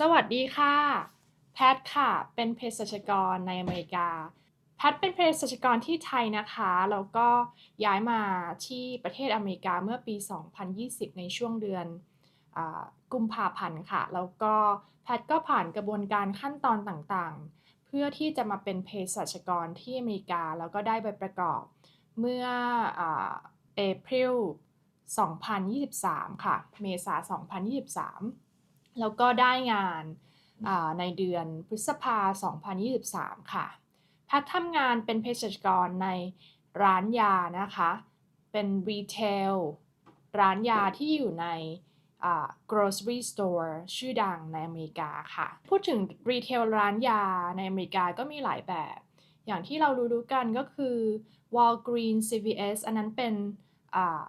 สวัสดีค่ะ แพทค่ะ เป็นเภสัชกรในอเมริกา แพทเป็นเภสัชกรที่ไทยนะคะ แล้วก็ย้ายมาที่ประเทศอเมริกาเมื่อปี 2020 ในช่วงเดือนอกุมภาพันธ์ค่ะ แล้วก็แพทก็ผ่านกระบวนการขั้นตอนต่างๆ เพื่อที่จะมาเป็นเภสัชกรที่อเมริกา แล้วก็ได้ใบประกอบเมื่อเอพริล2023 ค่ะ เมษา2023 แล้วก็ได้งานอ่าในเดือนพฤษภา 2023 ค่ะ แพทย์ทำงานเป็นเภสัชกรในร้านยานะคะ เป็นรีเทลร้านยาที่อยู่ในอ่า grocery store ชื่อดังในอเมริกาค่ะ พูดถึงรีเทลร้านยาในอเมริกาก็มีหลายแบบ อย่างที่เรารู้ๆกันก็คือ Walgreens CVS อันนั้นเป็นอ่า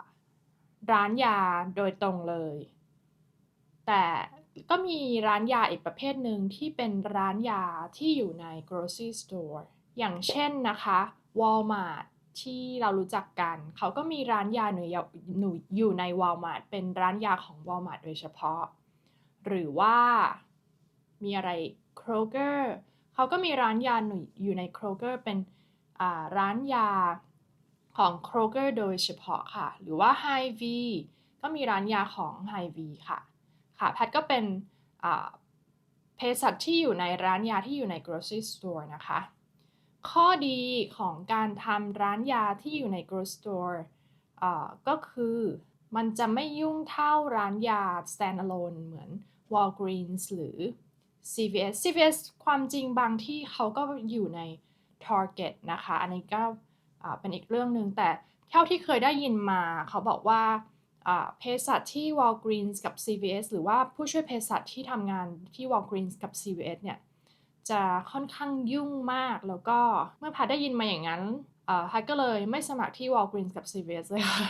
ร้านยาโดยตรงเลย แต่ ก็มีร้านยาอีกประเภทหนึ่งที่เป็นร้านยาที่อยู่ใน grocery store อย่างเช่นนะคะ Walmart ที่เรารู้จักกัน เขาก็มีร้านยาหนูหนูอยู่ใน Walmart เป็นร้านยาของ Walmart โดยเฉพาะ หรือว่ามีอะไร Kroger เขาก็มีร้านยาหนูอยู่ใน Kroger เป็นร้านยาของ Kroger โดยเฉพาะค่ะ หรือว่า Hy-V ก็มีร้านยาของ Hy-V ค่ะ ค่ะแพทก็เป็นเภสัชที่อยู่ในร้านยาที่อยู่ใน grocery store นะคะ ข้อดีของการทำร้านยาที่อยู่ใน grocery store ก็คือมันจะไม่ยุ่งเท่าร้านยา standalone เหมือน Walgreens หรือ CVS CVS ความจริงบางที่เขาก็อยู่ใน Target นะคะ อันนี้ก็เป็นอีกเรื่องหนึ่งแต่เท่าที่เคยได้ยินมาเขาบอกว่า เภสัชที่ Walgreens กับ CVS หรือว่าผู้ช่วยเภสัชที่ทำงานที่ Walgreens กับ CVS เนี่ยจะค่อนข้างยุ่งมากแล้วก็เมื่อพัดได้ยินมาอย่างนั้นพัดก็เลยไม่สมัครที่ Walgreens กับ CVS เลยค่ะ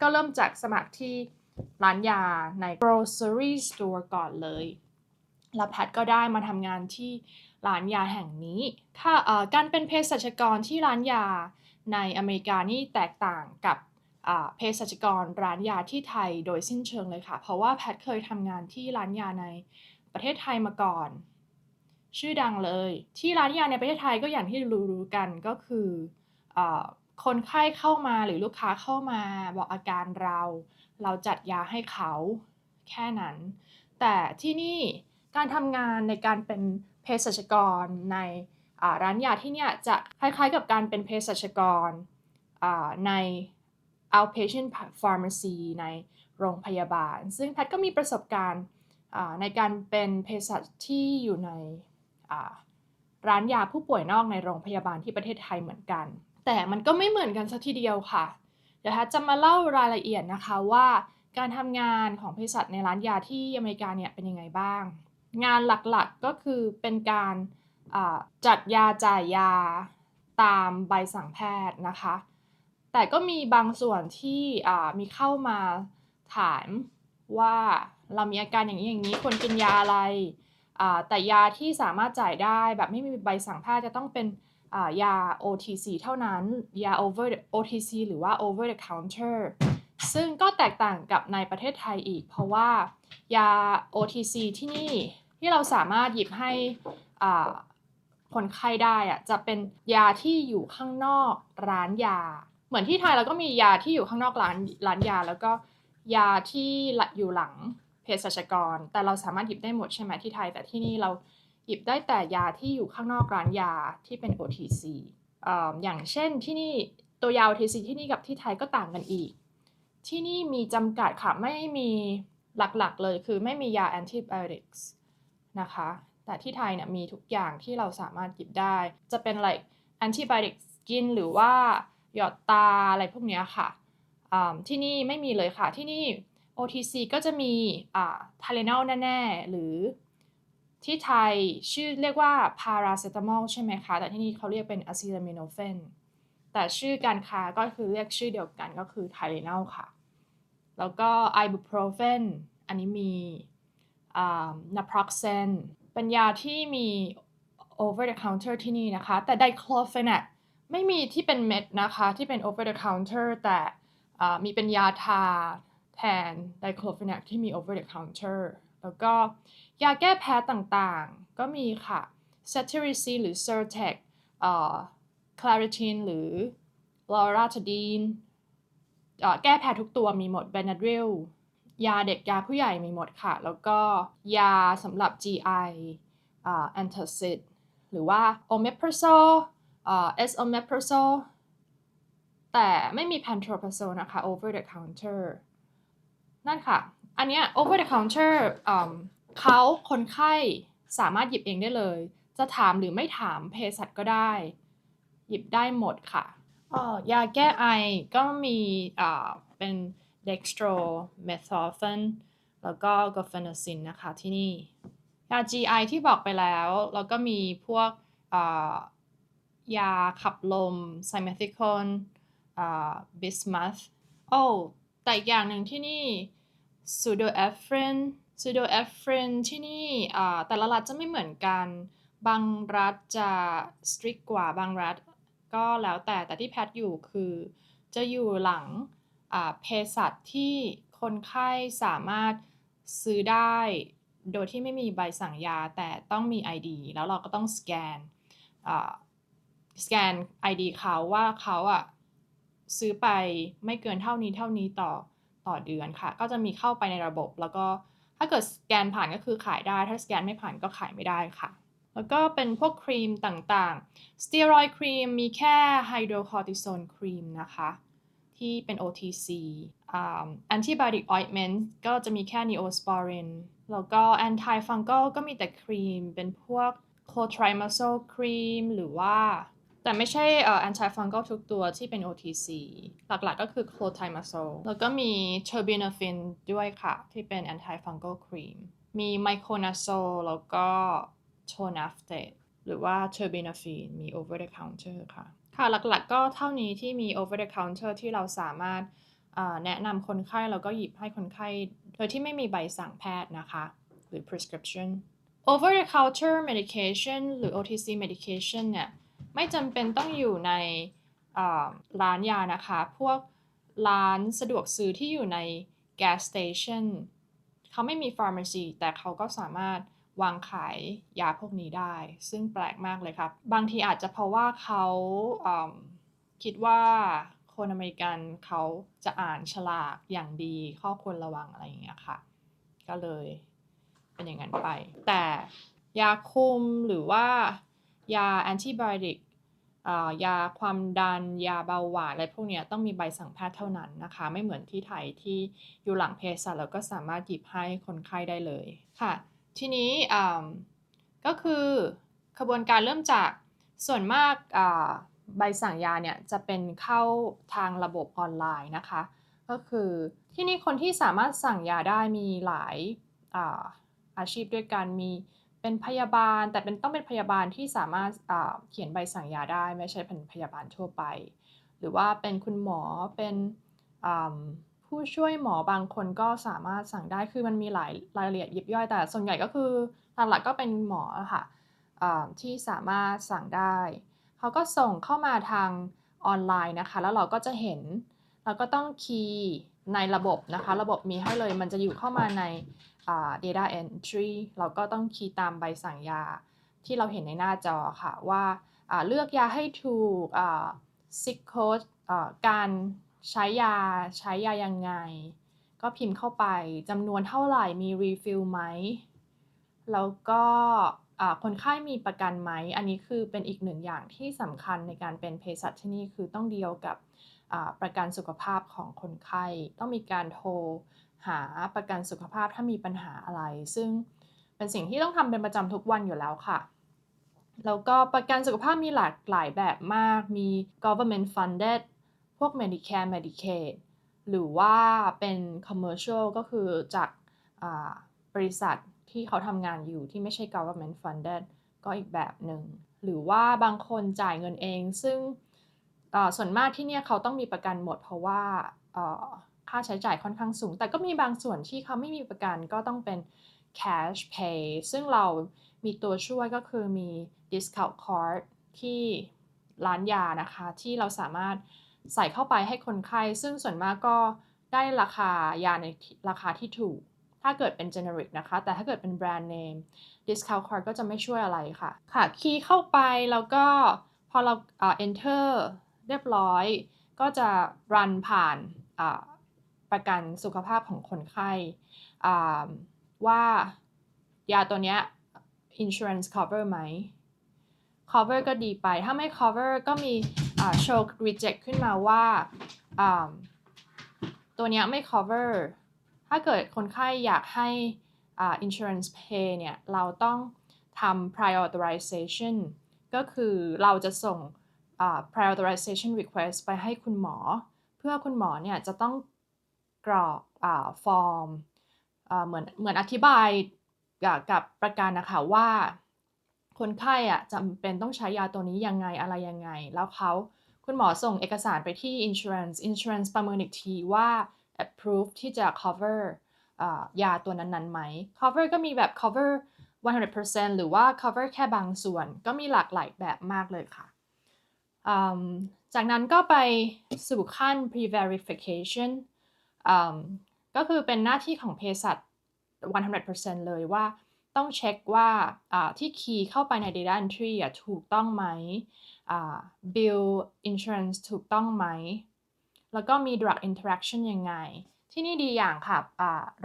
ก็เริ่มจากสมัครที่ร้านยาใน grocery store ก่อนเลย แล้วแพทก็ได้มาทำงานที่ร้านยาแห่งนี้ถ้าการเป็นเภสัชกรที่ร้านยาในอเมริกานี่แตกต่างกับ เภสัชกรร้านยาที่ไทยโดยสิ้นเชิงเลยค่ะ เพราะว่าแพทเคยทำงานที่ร้านยาในประเทศไทยมาก่อน ชื่อดังเลย ที่ร้านยาในประเทศไทยก็อย่างที่รู้ๆกันก็คืออคนไข้เข้ามาหรือลูกค้าเข้ามาบอกอาการเรา เราจัดยาให้เขาแค่นั้น แต่ที่นี่การทำงานในการเป็นเภสัชกรในร้านยาที่เนี่ยจะคล้ายๆกับการเป็นเภสัชกรใน outpatient pharmacy ในโรงพยาบาล ซึ่งแพทก็มีประสบการณ์ในการเป็นเภสัชที่อยู่ในร้านยาผู้ป่วยนอกในโรงพยาบาลที่ประเทศไทยเหมือนกัน แต่มันก็ไม่เหมือนกันสัทีเดียวค่ะ เดี๋ยวแพทจะมาเล่ารายละเอียดนะคะว่าการทำงานของเภสัชในร้านยาที่อเมริกาเนี่ยเป็นยังไงบ้าง งานหลักๆก็คือเป็นการจัดยาจ่ายยาตามใบสั่งแพทย์นะคะ แต่ก็มีบางส่วนที่มีเข้ามาถามว่าเรามีอาการอย่างนี้อย่างนี้ควรกินยาอะไร แต่ยาที่สามารถจ่ายได้แบบไม่มีใบสั่งแพทย์จะต้องเป็นยา OTC เท่านั้น ยา over OTC หรือว่า over the counter ซึ่งก็แตกต่างกับในประเทศไทยอีก เพราะว่ายา OTC ที่นี่ที่เราสามารถหยิบให้คนไข้ได้อะจะเป็นยาที่อยู่ข้างนอกร้านยา เหมือนที่ไทยเราก็มียาที่อยู่ข้างนอกร้านร้านยา แล้วก็ยาที่อยู่หลังเภสัชกร แต่เราสามารถหยิบได้หมดใช่ไหมที่ไทย แต่ที่นี่เราหยิบได้แต่ยาที่อยู่ข้างนอกร้านยาที่เป็น OTC ออย่างเช่นที่นี่ตัวยา OTC ที่นี่กับที่ไทยก็ต่างกันอีก ที่นี่มีจำกัดค่ะไม่มีหลักๆเลยคือไม่มียา antibiotics นะคะ แต่ที่ไทยเนี่ยมีทุกอย่างที่เราสามารถหยิบได้ จะเป็น like antibiotics กินหรือว่า หยอดตาอะไรพวกนี้ค่ะที่นี่ไม่มีเลยค่ะที่นี่ OTC ก็จะมีอ่า Tylenol แน่ๆ หรือที่ไทยชื่อเรียกว่า paracetamol ใช่ไหมคะ แต่ที่นี่เขาเรียกเป็น acetaminophen แต่ชื่อการค้าก็คือเรียกชื่อเดียวกันก็คือ Tylenol ค่ะ แล้วก็ ibuprofen อันนี้มีอ่า naproxen เป็นยาที่มี over the counter ที่นี่นะคะ แต่ diclofenac ไม่มีที่เป็นเม็ดนะคะที่เป็น over the counter แต่มีเป็นยาทาแทน diclofenac ที่มี over the counter แล้วก็ยาแก้แพ้ต่างๆ ก็มีค่ะ c e t i r i c i หรือ c e r t e c Claritin หรือ Loratadine แก้แพ้ทุกตัวมีหมด Benadryl ยาเด็กยาผู้ใหญ่มีหมดค่ะ แล้วก็ยาสำหรับ GI อ่า antacid หรือว่า omeprazole เอ่า esomeprazole แต่ไม่มี pantoprazole นะคะ over the counter นั่นค่ะ อันเนี้ย over the counter อืมเขาคนไข้สามารถหยิบเองได้เลย จะถามหรือไม่ถามเภสัชก็ได้ หยิบได้หมดค่ะยาแก้ไอก็มีเป็น dextromethorphan แล้วก็ guaifenesin นะคะที่นี่ยา GI ที่บอกไปแล้ว แล้วก็มีพวก ยาขับลม s i m e t h i c o n อ่า bismuth โอ้แต่อีกอย่างหนึ่งที่นี่ pseudoephedrine pseudoephedrine ที่นี่อ่าแต่ละรัฐจะไม่เหมือนกัน บางรัฐจะ strict กว่าบางรัฐ ก็แล้วแต่แต่ที่แพทอยู่คือจะอยู่หลังอ่าเภสัชที่คนไข้สามารถซื้อได้โดยที่ไม่มีใบสั่งยาแต่ต้องมี ID แล้วเราก็ต้องสแกนอ่า สแกน ID เขาว่าเขาอะซื้อไปไม่เกินเท่านี้เท่านี้ต่อต่อเดือนค่ะ ก็จะมีเข้าไปในระบบ แล้วก็ถ้าเกิดสแกนผ่านก็คือขายได้ ถ้าสแกนไม่ผ่านก็ขายไม่ได้ค่ะ แล้วก็เป็นพวกครีมต่างๆ สเตียรอยครีมมีแค่ไฮโดรคอร์ติซอนครีมนะคะ ที่เป็น OTC อ่า antibiotic ointment ก็จะมีแค่ neosporin แล้วก็ anti fungal ก็มีแต่ครีม เป็นพวก clotrimazole ครีมหรือว่า แต่ไม่ใช่เอ่อ anti fungal ทุกตัวที่เป็น OTC หลักๆก็คือ clotrimazole แล้วก็มี terbinafine ด้วยค่ะ ที่เป็น anti fungal ครีมมี miconazole แล้วก็ tonaftate หรือว่า terbinafine มี over the counter ค่ะ ค่ะหลักๆก็เท่านี้ที่มี over the counter ที่เราสามารถแนะนำคนไข้แล้วก็หยิบให้คนไข้ โดยที่ไม่มีใบสั่งแพทย์นะคะ หรือ prescription over the counter medication หรือ OTC medication เนี่ย ไม่จำเป็นต้องอยู่ในร้านยานะคะ พวกร้านสะดวกซื้อที่อยู่ใน gas station เขาไม่มี pharmacy แต่เขาก็สามารถวางขายยาพวกนี้ได้ ซึ่งแปลกมากเลยครับ บางทีอาจจะเพราะว่าเขาคิดว่าคนอเมริกันเขาจะอ่านฉลากอย่างดี ข้อควรระวังอะไรอย่างเงี้ยค่ะ ก็เลยเป็นอย่างนั้นไป แต่ยาคุมหรือว่ายาแอนติไบโอติก ยาความดัน ยาเบาหวานอะไรพวกนี้ต้องมีใบสั่งแพทย์เท่านั้นนะคะ ไม่เหมือนที่ไทยที่อยู่หลังเภสัชแล้วก็สามารถหยิบให้คนไข้ได้เลยค่ะ ทีนี้ก็คือขบวนการเริ่มจากส่วนมากใบสั่งยาเนี่ยจะเป็นเข้าทางระบบออนไลน์นะคะ ก็คือที่นี่คนที่สามารถสั่งยาได้มีหลายอาอาชีพด้วยกันมี เป็นพยาบาลแต่เป็นต้องเป็นพยาบาลที่สามารถเขียนใบสั่งยาได้ ไม่ใช่เป็นพยาบาลทั่วไป หรือว่าเป็นคุณหมอเป็นผู้ช่วยหมอบางคนก็สามารถสั่งได้คือมันมีหลายรายละเอียดยิบย่อยแต่ส่วนใหญ่ก็คือหลักๆก็เป็นหมอค่ะที่สามารถสั่งได้ เขาก็ส่งเข้ามาทางออนไลน์นะคะ แล้วเราก็จะเห็นเราก็ต้องคีย์ในระบบนะคะ ระบบมีให้เลยมันจะอยู่เข้ามาใน data entry เราก็ต้องคีย์ตามใบสั่งยา ที่เราเห็นในหน้าจอค่ะว่าเลือกยาให้ถูกอ่า sick code การใช้ยาใช้ยายังไง ก็พิมพ์เข้าไปจำนวนเท่าไหร่มี refill ไหม แล้วก็คนไข้มีประกันไหม อันนี้คือเป็นอีกหนึ่งอย่างที่สำคัญในการเป็นเภสัชที่นี่คือต้องเดียวกับประกันสุขภาพของคนไข้ ต้องมีการโทร หาประกันสุขภาพถ้ามีปัญหาอะไร ซึ่งเป็นสิ่งที่ต้องทำเป็นประจำทุกวันอยู่แล้วค่ะ แล้วก็ประกันสุขภาพมีหลากหลายแบบมาก มี government funded พวก Medicare Medicaid หรือว่าเป็น commercial ก็คือจากาบริษัทที่เขาทำงานอยู่ที่ไม่ใช่ government funded ก็อีกแบบหนึ่ง หรือว่าบางคนจ่ายเงินเอง ซึ่งส่วนมากที่เนี่ยเขาต้องมีประกันหมดเพราะว่าอ่า ค่าใช้จ่ายค่อนข้างสูง แต่ก็มีบางส่วนที่เขาไม่มีประกันก็ต้องเป็น cash pay ซึ่งเรามีตัวช่วยก็คือมี discount card ที่ร้านยานะคะ ที่เราสามารถใส่เข้าไปให้คนไข้ ซึ่งส่วนมากก็ได้ราคายาในราคาที่ถูก ถ้าเกิดเป็น generic นะคะ แต่ถ้าเกิดเป็นแบรนด์ name discount card ก็จะไม่ช่วยอะไรค่ะ ค่ะ คีย์เข้าไปแล้วก็พอเรา enter เรียบร้อย ก็จะ run ผ่าน ประกันสุขภาพของคนไข้ว่ายาตัวเนี้ย insurance cover ไหม cover ก็ดีไป ถ้าไม่ cover ก็มี show reject ขึ้นมาว่า ตัวเนี้ยไม่ cover ถ้าเกิดคนไข้อยากให้ insurance pay เนี่ยเราต้องทำ prior authorization ก็คือเราจะส่ง prior authorization request ไปให้คุณหมอ เพื่อคุณหมอเนี่ยจะต้อง กรอกฟอร์มเหมือนเหมือนอธิบายกับประกันนะคะว่า คนไข้อะจำเป็นต้องใช้ยาตัวนี้ยังไงอะไรยังไง แล้วเขาคุณหมอส่งเอกสารไปที่ insurance insurance ประเมินอีกทีว่า approve ที่จะ cover ยาตัวนั้นๆไหม cover ก็มีแบบ cover 100%หรือว่า cover แค่บางส่วน ก็มีหลากหลายแบบมากเลยค่ะ จากนั้นก็ไปสู่ขั้น pre-verification ก็คือเป็นหน้าที่ของเภสัช100%เลยว่าต้องเช็คว่าที่คีย์เข้าไปใน data entry ถูกต้องไหม bill insurance ถูกต้องไหม แล้วก็มี drug interaction ยังไง ที่นี่ดีอย่างค่ะ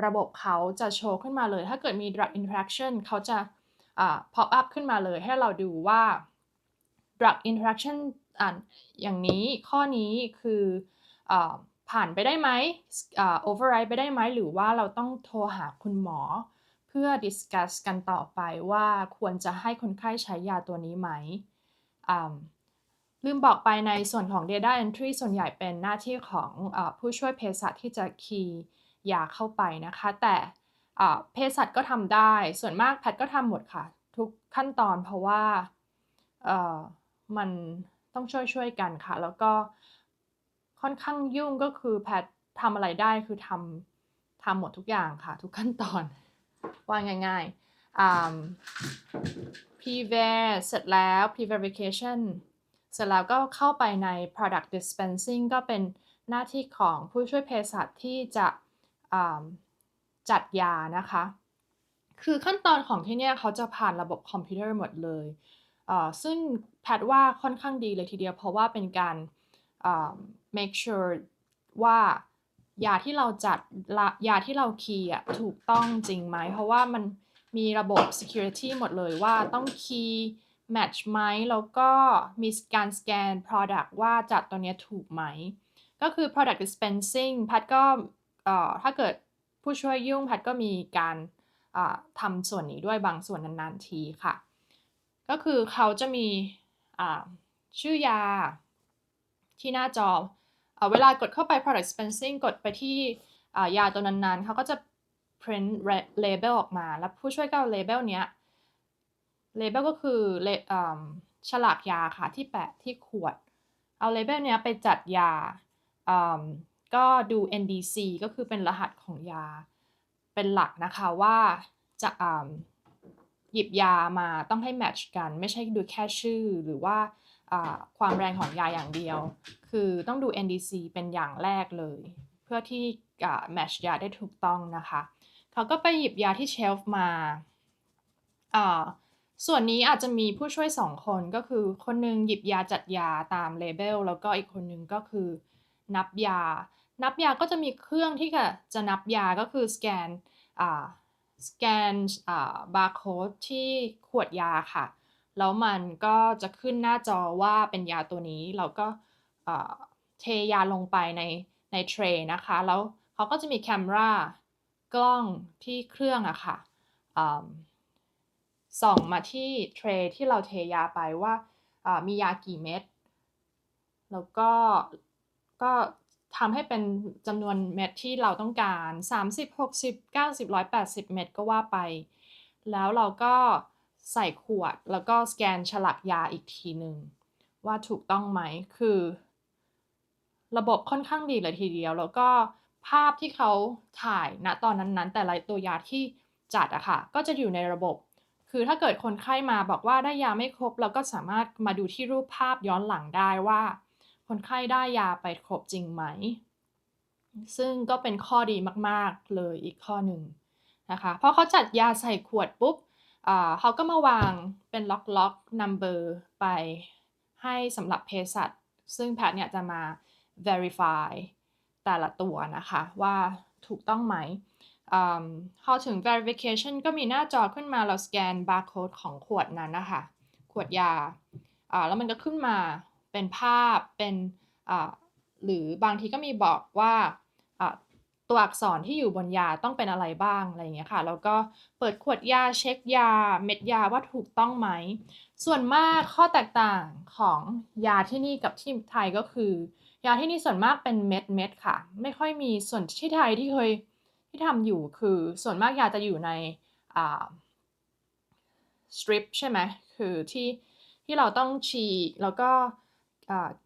ระบบเขาจะโชว์ขึ้นมาเลย ถ้าเกิดมี drug interaction เขาจะ pop up ขึ้นมาเลยให้เราดูว่า drug interaction ออย่างนี้ข้อนี้คืออ ผ่านไปได้ไหม override ไปได้ไหม หรือว่าเราต้องโทรหาคุณหมอ เพื่อ discuss กันต่อไปว่าควรจะให้คนไข้ใช้ยาตัวนี้ไหม ลืมบอกไปในส่วนของ data entry ส่วนใหญ่เป็นหน้าที่ของอผู้ช่วยเภสัชที่จะคีย์ยาเข้าไปนะคะ แต่เภสัชก็ทำได้ ส่วนมากแพทก็ทำหมดค่ะ ทุกขั้นตอนเพราะว่ามันต้องช่วยช่วยกันค่ะ แล้วก็ ค่อนข้างยุ่งก็คือแพททำอะไรได้คือทำทำหมดทุกอย่างค่ะ ทุกขั้นตอนว่าง่ายๆ pre-ver เสร็จแล้ว pre-verification เสร็จแล้วก็เข้าไปใน product dispensing ก็เป็นหน้าที่ของผู้ช่วยเภสัชที่จะจัดยานะคะ คือขั้นตอนของที่เนี่ยเขาจะผ่านระบบคอมพิวเตอร์หมดเลย ซึ่งแพทว่าค่อนข้างดีเลยทีเดียวเพราะว่าเป็นการ make sure ว่ายาที่เราจัดยาที่เราคีย์อะถูกต้องจริงไหม เพราะว่ามันมีระบบ security หมดเลยว่าต้องคีย์ match ไหมแล้วก็มีการสแกน product ว่าจัดตัวนี้ถูกไหม ก็คือ product dispensing พัดก็ถ้าเกิดผู้ช่วยยุ่งพัดก็มีการทำส่วนนี้ด้วยบางส่วนนานๆทีค่ะ ก็คือเขาจะมีชื่อยาที่หน้าจอ เวลากดเข้าไป product dispensing กดไปที่ยาตัวนั้นๆ เขาก็จะ print label ออกมา แล้วผู้ช่วยก็เอา label เนี้ย label ก็คือฉลากยาค่ะที่แปะที่ขวด เอา label เนี้ยไปจัดยา ก็ดู NDC ก็คือเป็นรหัสของยา เป็นหลักนะคะว่าจะหยิบยามาต้องให้แมทช์กัน ไม่ใช่ดูแค่ชื่อหรือว่า ความแรงของยาอย่างเดียว คือต้องดู NDC เป็นอย่างแรกเลย เพื่อที่แมชยาได้ถูกต้องนะคะ เขาก็ไปหยิบยาที่เชลฟ์มา ส่วนนี้อาจจะมีผู้ช่วยสองคนก็คือคนนึงหยิบยาจัดยาตามเลเบลแล้วก็อีกคนนึงก็คือนับยา นับยาก็จะมีเครื่องที่จะนับยาก็คือสแกนสแกนบาร์โค้ดที่ขวดยาค่ะ แล้วมันก็จะขึ้นหน้าจอว่าเป็นยาตัวนี้ เราก็เทยาลงไปในในเทรนะคะ แล้วเขาก็จะมีแคมรากล้องที่เครื่องอะค่ะส่องมาที่เทรที่เราเทยาไปว่ามียากี่เม็ด แล้วก็ก็ทำให้เป็นจำนวนเม็ดที่เราต้องการ 30 60 90 180 เม็ดก็ว่าไป แล้วเราก็ ใส่ขวด แล้วก็สแกนฉลากยาอีกทีหนึ่งว่าถูกต้องไหมคือ ระบบค่อนข้างดีเลยทีเดียว แล้วก็ภาพที่เขาถ่ายณตอนนั้นๆ แต่ละตัวยาที่จัดอะค่ะ ก็จะอยู่ในระบบ คือถ้าเกิดคนไข้มาบอกว่าได้ยาไม่ครบ เราก็สามารถมาดูที่รูปภาพย้อนหลังได้ว่า คนไข้ได้ยาไปครบจริงไหม ซึ่งก็เป็นข้อดีมากๆเลยอีกข้อหนึ่งนะคะ พอเขาจัดยาใส่ขวดปุ๊บ เขาก็มาวางเป็นล็อกล็อกนัมเบอร์ไปให้สำหรับเภสัชซึ่งแพทย์เนี่ยจะมา verify แต่ละตัวนะคะว่าถูกต้องไหมอืมพอถึง verification ก็มีหน้าจอขึ้นมาเราสแกน barcode ของขวดนั้นนะคะ ขวดยา แล้วมันก็ขึ้นมาเป็นภาพเป็นหรือบางทีก็มีบอกว่า ตัวอักษรที่อยู่บนยาต้องเป็นอะไรบ้างอะไรอย่างเงี้ยค่ะ แล้วก็เปิดขวดยาเช็คยา เม็ดยาว่าถูกต้องไหม ส่วนมากข้อแตกต่างของยาที่นี่กับที่ไทยก็คือ ยาที่นี่ส่วนมากเป็นเม็ดเม็ดค่ะ ไม่ค่อยมีส่วนที่ไทยที่เคยที่ทำอยู่คือส่วนมากยาจะอยู่ในอ่าสตริปใช่ไหมคือที่ที่เราต้องฉีกแล้วก็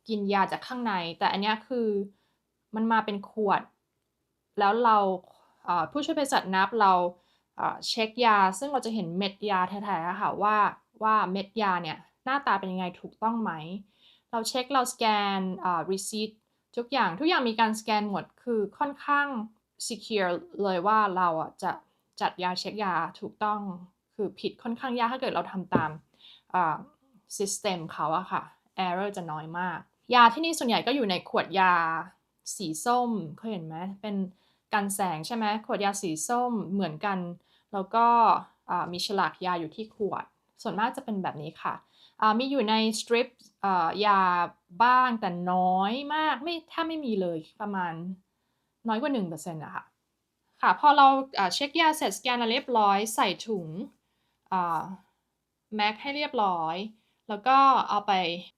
กินยาจากข้างใน แต่อันเนี้ยคือมันมาเป็นขวด แล้วเราผู้ช่วยเภสัชนับเราเช็คยา ซึ่งเราจะเห็นเม็ดยาแท้ๆค่ะว่าว่าเม็ดยาเนี่ยหน้าตาเป็นยังไงถูกต้องไหม เราเช็คเราสแกนอ่า receipt ทุกอย่างทุกอย่างมีการสแกนหมดคือค่อนข้าง secure เลยว่าเราอะจะจัดยาเช็คยาถูกต้องคือผิดค่อนข้างยากถ้าเกิดเราทำตามอ่า system เขาอะค่ะ error จะน้อยมาก ยาที่นี่ส่วนใหญ่ก็อยู่ในขวดยาสีส้มเคยเห็นไหมเป็น กันแสงใช่ไหมขวดยาสีส้มเหมือนกัน แล้วก็มีฉลากยาอยู่ที่ขวด ส่วนมากจะเป็นแบบนี้ค่ะมีอยู่ในสตริปยาบ้างแต่น้อยมากไม่ถ้าไม่มีเลยประมาณน้อยกว่า1%อะค่ะค่ะพอเราเช็คยาเสร็จสแกนเรียบร้อยใส่ถุงแม็กให้เรียบร้อย แล้วก็เอาไป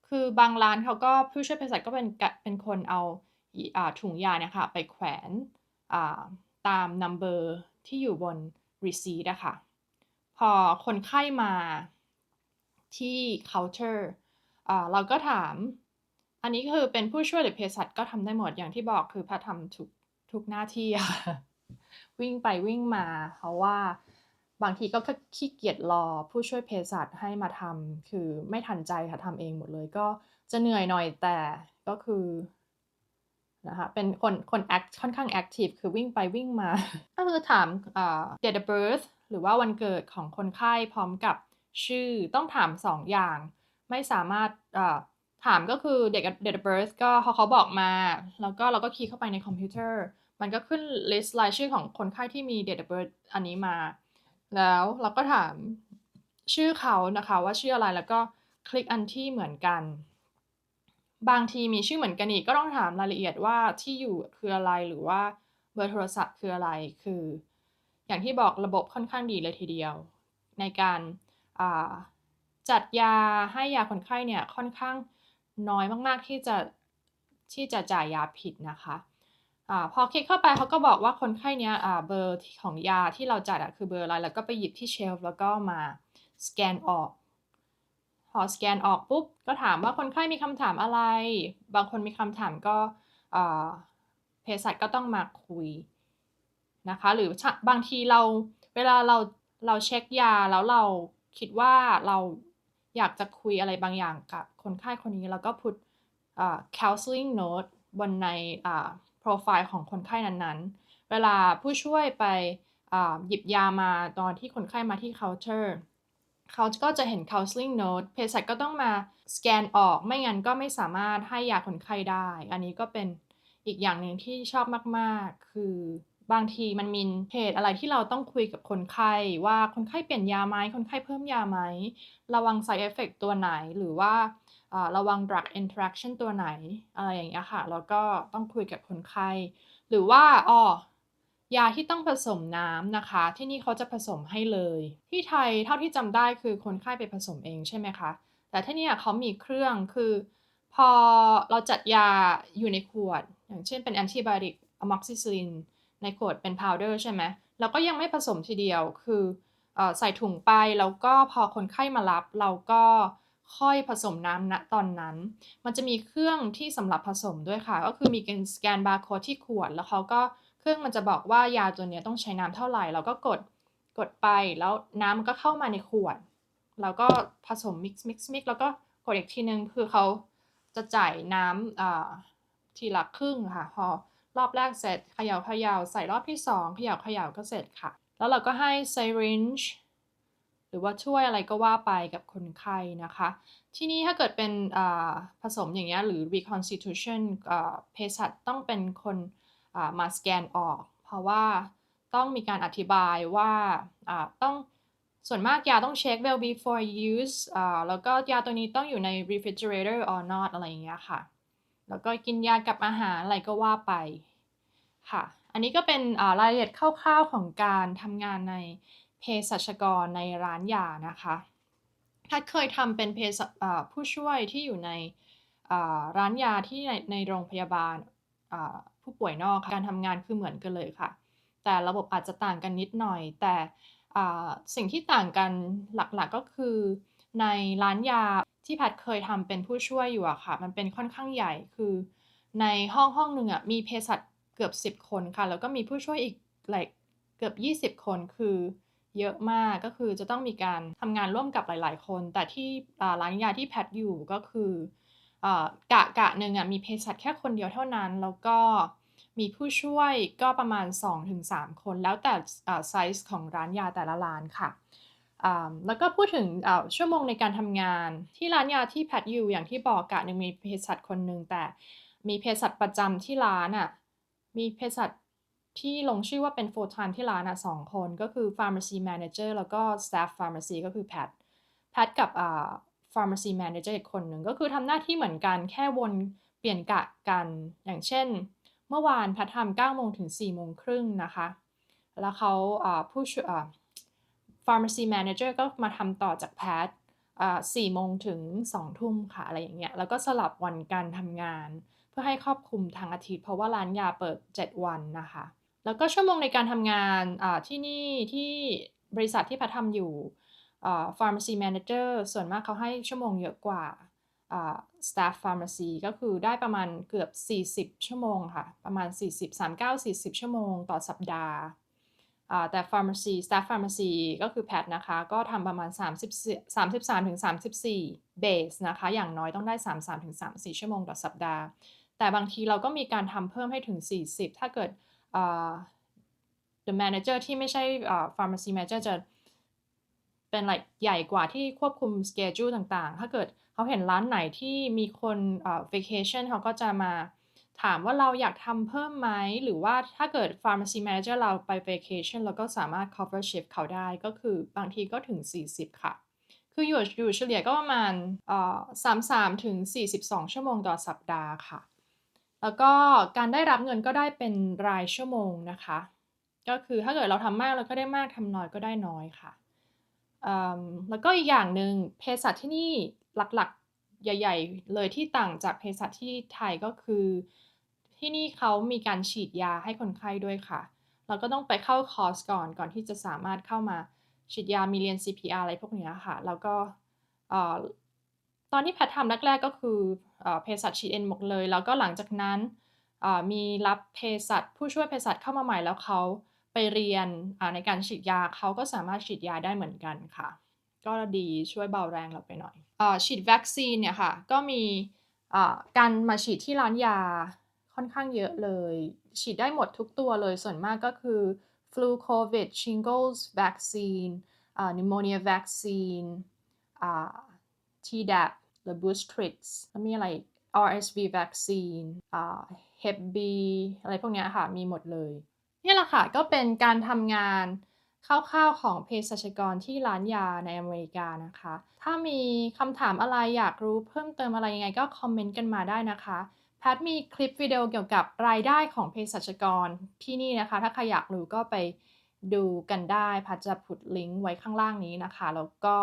คือบางร้านเขาก็ผู้ช่วยเภสัชก็เป็นเป็นคนเอาอถุงยาเนี่ยค่ะไปแขวน ตามนัมเบอร์ที่อยู่บน receipt อะค่ะ พอคนไข้มาที่เคาน์เตอร์เราก็ถาม อันนี้คือเป็นผู้ช่วยหรือเภสัชก็ทำได้หมดอย่างที่บอกคือพาทำทุกทุกหน้าที่อะวิ่งไปวิ่งมา เพราะว่าบางทีก็ขี้เกียจรอผู้ช่วยเภสัชให้มาทำคือไม่ทันใจค่ะทำเองหมดเลยก็จะเหนื่อยหน่อยแต่ก็คือ นะคะเป็นคนคนแอคค่อนข้างแอคทีฟคือวิ่งไปวิ่งมา ก็คือถามอ่า date of birth หรือว่าวันเกิดของคนไข้พร้อมกับชื่อต้องถามสองอย่าง ไม่สามารถถามก็คือเด็ก date of birth ก็เขาเขาบอกมา แล้วก็เราก็คีย์เข้าไปในคอมพิวเตอร์ มันก็ขึ้น list รายชื่อของคนไข้ที่มี date of birth อันนี้มา แล้วเราก็ถามชื่อเขานะคะว่าชื่ออะไรแล้วก็คลิกอันที่เหมือนกัน บางทีมีชื่อเหมือนกันอีกก็ต้องถามรายละเอียดว่าที่อยู่คืออะไรหรือว่าเบอร์โทรศัพท์คืออะไรคือ อย่างที่บอกระบบค่อนข้างดีเลยทีเดียว ในการาจัดยาให้ยาคนไข้เนี่ยค่อนข้างน้อยมากๆที่จะที่จะจ่ายยาผิดนะคะอพอคลิกเข้าไปเขาก็บอกว่าคนไข้เนี้ยเบอร์ของยาที่เราจัดคือเบอร์อะไรแล้วก็ไปหยิบที่เชลฟ์แล้วก็มาสแกนออก พอสแกนออกปุ๊บก็ถามว่าคนไข้มีคำถามอะไร บางคนมีคำถามก็อ่าเภสัชก็ต้องมาคุยนะคะ หรือบางทีเราเวลาเราเราเช็คยาแล้วเราคิดว่าเราอยากจะคุยอะไรบางอย่างกับคนไข้คนนี้แล้วก็พุท counseling note บนในโปรไฟล์ของคนไข้นั้นๆ เวลาผู้ช่วยไปหยิบยามาตอนที่คนไข้มาที่เคาน์ เขาก็จะเห็น counseling note เภสัชก็ต้องมาสแกนออก ไม่งั้นก็ไม่สามารถให้ยาคนไข้ได้ อันนี้ก็เป็นอีกอย่างหนึ่งที่ชอบมาก ๆ คือบางทีมันมีเหตุอะไรที่เราต้องคุยกับคนไข้ ว่าคนไข้เปลี่ยนยาไหมคนไข้เพิ่มยาไหม ระวัง side effect ตัวไหน หรือว่าระวัง drug interaction ตัวไหน อะไรอย่างเงี้ยค่ะ แล้วก็ต้องคุยกับคนไข้ หรือว่าอ๋อ ยาที่ต้องผสมน้ำนะคะ ที่นี่เขาจะผสมให้เลย ที่ไทยเท่าที่จำได้คือคนไข้ไปผสมเองใช่ไหมคะ แต่ที่นี่เขามีเครื่องคือ พอเราจัดยาอยู่ในขวด อย่างเช่นเป็นแอนติบ o ติกอะม็อกซิซิลินในขวดเป็นพาวเดอร์ใช่ไหมเราก็ยังไม่ผสมทีเดียวคืออใส่ถุงไปแล้วก็พอคนไข้มารับเราก็ค่อยผสมน้ำณตอนนั้น มันจะมีเครื่องที่สำหรับผสมด้วยค่ะ ก็คือมีการสแกนบาร์โค้ดที่ขวด แล้วเขาก็ รื่องมันจะบอกว่ายาตัวนี้ต้องใช้น้ำเท่าไหร่ เราก็กดกดไปแล้วน้ำมันก็เข้ามาในขวด แล้วก็ผสมมิกซ์มิกซ์มิกซ์แล้วก็กดอีกทีนึงคือเขาจะจ่ายน้ำทีละครึ่งค่ะ พอรอบแรกเสร็จเขย่าเขย่าใส่รอบที่2เขย่าเขย่าก็เสร็จค่ะ แล้วเราก็ให้ syringe หรือว่าช่วยอะไรก็ว่าไปกับคนไข้นะคะ ที่นี่ถ้าเกิดเป็นผสมอย่างเงี้ยหรือ reconstitution เภสัชต้องเป็นคน มาสแกนออก เพราะว่าต้องมีการอธิบายว่าต้องส่วนมากยาต้องเช็ค well before use แล้วก็ยาตัวนี้ต้องอยู่ใน refrigerator or not อะไรอย่างเงี้ยค่ะ แล้วก็กินยากับอาหารอะไรก็ว่าไปค่ะ อันนี้ก็เป็นรายละเอียดคร่าวๆของการทำงานในเภสัชกรในร้านยานะคะถ้าเคยทำเป็นเภสัชผู้ช่วยที่อยู่ในร้านยาที่ในในโรงพยาบาล ผู้ป่วยนอกการทำงานคือเหมือนกันเลยค่ะ แต่ระบบอาจจะต่างกันนิดหน่อย แต่สิ่งที่ต่างกันหลักๆก็คือ ในร้านยาที่แพทเคยทำเป็นผู้ช่วยอยู่อะค่ะ มันเป็นค่อนข้างใหญ่คือในห้องห้องหนึ่งอะมีเภสัชเกือบ 10 คนค่ะ แล้วก็มีผู้ช่วยอีกหลายเกือบ 20 คนคือเยอะมากก็คือจะต้องมีการทำงานร่วมกับหลาย ๆ คน แต่ที่ร้านยาที่แพทอยู่ก็คือกะกะหนึ่งอะมีเภสัชแค่คนเดียวเท่านั้น แล้วก็ มีผู้ช่วยก็ประมาณ 2-3 คน แล้วแต่ไซส์ของร้านยาแต่ละร้านค่ะแล้วก็พูดถึงชั่วโมงในการทำงานที่ร้านยาที่แพทอยู่อย่างที่บอกกะหนึ่งมีเภสัชคนหนึ่งแต่มีเภสัชประจำที่ร้านอะมีเภสัชที่ลงชื่อว่าเป็น full time ที่ร้านอะสองคนก็คือ pharmacy manager แล้วก็ staff pharmacy ก็คือแพทแพทกับอ่า pharmacy manager อีกคนหนึ่งก็คือทำหน้าที่เหมือนกันแค่วนเปลี่ยนกะกันอย่างเช่น เมื่อวานแพททำ9โมงถึง4โมงครึ่งนะคะ แล้วเขาผู้ช่วย pharmacy manager ก็มาทำต่อจากแพท4โมงถึง2ทุ่มค่ะอะไรอย่างเงี้ย แล้วก็สลับวันการทำงาน เพื่อให้ครอบคลุมทางอาทิตย์เพราะว่าร้านยาเปิด 7 วันนะคะ แล้วก็ชั่วโมงในการทำงานที่นี่ที่บริษัทที่พัททำอยู่ pharmacy manager ส่วนมากเขาให้ชั่วโมงเยอะกว่า staff pharmacy ก็คือได้ประมาณเกือบ 40 ชั่วโมงค่ะ ประมาณ 40 39 40 ชั่วโมงต่อสัปดาห์แต่ pharmacy staff pharmacy ก็คือแพทนะคะ ก็ทำประมาณ 30 33ถึง34 base นะคะ อย่างน้อยต้องได้ 33ถึง34 ชั่วโมงต่อสัปดาห์ แต่บางทีเราก็มีการทำเพิ่มให้ถึง 40 ถ้าเกิด the manager ที่ไม่ใช่ pharmacy manager จะ เป็นอะไรใหญ่กว่าที่ควบคุม schedule ต่างๆ ถ้าเกิดเขาเห็นร้านไหนที่มีคนเอ่อ vacation เขาก็จะมาถามว่าเราอยากทำเพิ่มไหม หรือว่าถ้าเกิด pharmacy manager เราไป vacation เราก็สามารถ cover shift เขาได้ก็คือบางทีก็ถึง 40 ค่ะ คืออยู่อยู่เฉลี่ยก็ประมาณ33ถึง42 ชั่วโมงต่อสัปดาห์ค่ะ แล้วก็การได้รับเงินก็ได้เป็นรายชั่วโมงนะคะ ก็คือถ้าเกิดเราทำมากเราก็ได้มากทำน้อยก็ได้น้อยค่ะ แล้วก็อีกอย่างหนึ่งเภสัชที่นี่หลักๆใหญ่ ๆ เลยที่ต่างจากเภสัชที่ไทยก็คือ ที่นี่เขามีการฉีดยาให้คนไข้ด้วยค่ะ เราก็ต้องไปเข้าคอร์สก่อนก่อนที่จะสามารถเข้ามาฉีดยามีเรียน CPR อะไรพวกนี้ค่ะ แล้วก็ตอนที่แพททำแรกๆก็คือเภสัชฉีดเองหมดเลย แล้วก็หลังจากนั้นมีรับเภสัชผู้ช่วยเภสัชเข้ามาใหม่แล้วเขา เรียนในการฉีดยาเขาก็สามารถฉีดยาได้เหมือนกันค่ะ ก็ดีช่วยเบาแรงเราไปหน่อยอฉีดวัคซีนเนี่ยค่ะ ก็มีการมาฉีดที่ร้านยาค่อนข้างเยอะเลย ฉีดได้หมดทุกตัวเลยส่วนมากก็คือ flu covid shingles vaccine pneumonia vaccine Tdap หรือ Boostrix แล้วมีอะไร RSV vaccine Hep B อะไรพวกนี้ค่ะ มีหมดเลย นี่แหละค่ะก็เป็นการทำงานคร่าวๆของเภสัชกรที่ร้านยาในอเมริกานะคะ ถ้ามีคำถามอะไรอยากรู้เพิ่มเติมอะไรยังไงก็คอมเมนต์กันมาได้นะคะ แพทมีคลิปวิดีโอเกี่ยวกับรายได้ของเภสัชกรที่นี่นะคะ ถ้าใครอยากรู้ก็ไปดูกันได้พัดจะพุดลิงก์ไว้ข้างล่างนี้นะคะ แล้วก็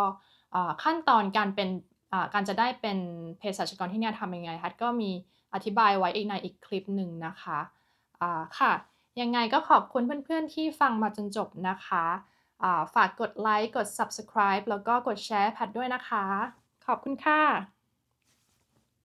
ขั้นตอนการเป็นการจะได้เป็นเภสัชกรที่เนี่ยทำยังไงฮัทก็มีอธิบายไว้อีกในอีกคลิปหนึ่งนะคะะค่ะ ยังไงก็ขอบคุณเพื่อนๆที่ฟังมาจนจบนะคะ ฝากกดไลค์ กด subscribe แล้วก็กดแชร์แพทด้วยนะคะ ขอบคุณค่ะ